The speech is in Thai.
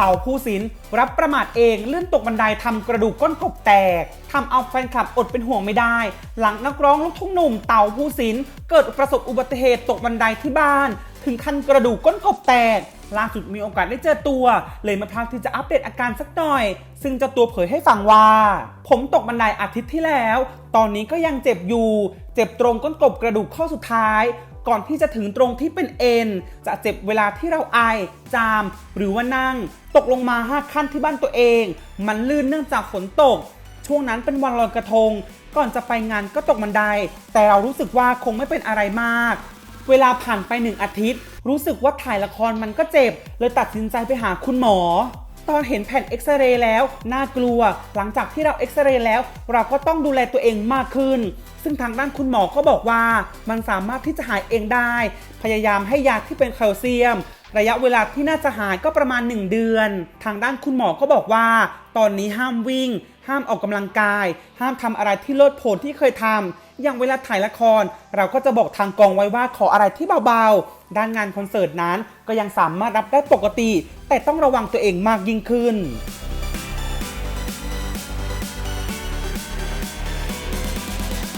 เต่าผู้สิน รับประมาทเองเลื่อนตกบันไดทำกระดูกก้นกบแตกทำเอาแฟนคลับอดเป็นห่วงไม่ได้ หลังนักร้องลูกทุ่งหนุ่มเต่าผู้สิน เกิดประสบอุบัติเหตุตกบันไดที่บ้าน ถึงขั้นกระดูกก้นกบแตกล่าสุดมีโอกาสได้เจอตัว เลยมาพลาดที่จะอัปเดตอาการสักหน่อย ซึ่งเจ้าตัวเผยให้ฟังว่า ผมตกบันไดอาทิตย์ที่แล้ว ตอนนี้ก็ยังเจ็บอยู่ เจ็บตรงก้นกบกระดูกข้อสุดท้าย ก่อนที่จะถึงตรงที่เป็นเอ็นจะเจ็บเวลาที่เราไอจาม หรือว่านั่ง ตกลงมาห้าขั้นที่บ้านตัวเอง มันลื่นเนื่องจากฝนตก ช่วงนั้นเป็นวันลอยกระทง ก่อนจะไปงานก็ตกบันได แต่เรารู้สึกว่าคงไม่เป็นอะไรมาก เวลาผ่านไปหนึ่งอาทิตย์ รู้สึกว่าถ่ายละครมันก็เจ็บ เลยตัดสินใจไปหาคุณหมอ ตอนเห็นแผ่นเอ็กซเรย์แล้วน่ากลัว หลังจากที่เราเอ็กซเรย์แล้ว เราก็ต้องดูแลตัวเองมากขึ้น ซึ่งทางด้านคุณหมอก็บอกว่ามันสามารถที่จะหายเองได้ พยายามให้ยาที่เป็นแคลเซียม ระยะเวลาที่น่าจะหายก็ประมาณ 1 เดือน ทางด้านคุณหมอก็บอกว่า ตอนนี้ห้ามวิ่ง ห้ามออกกำลังกาย ห้ามทำอะไรที่โลดโผนที่เคยทำอย่างเวลาถ่ายละคร เราก็จะบอกทางกองไว้ว่าขออะไรที่เบาๆ ด้านงานคอนเสิร์ตนั้นก็ยังสามารถรับได้ปกติ แต่ต้องระวังตัวเองมากยิ่งขึ้น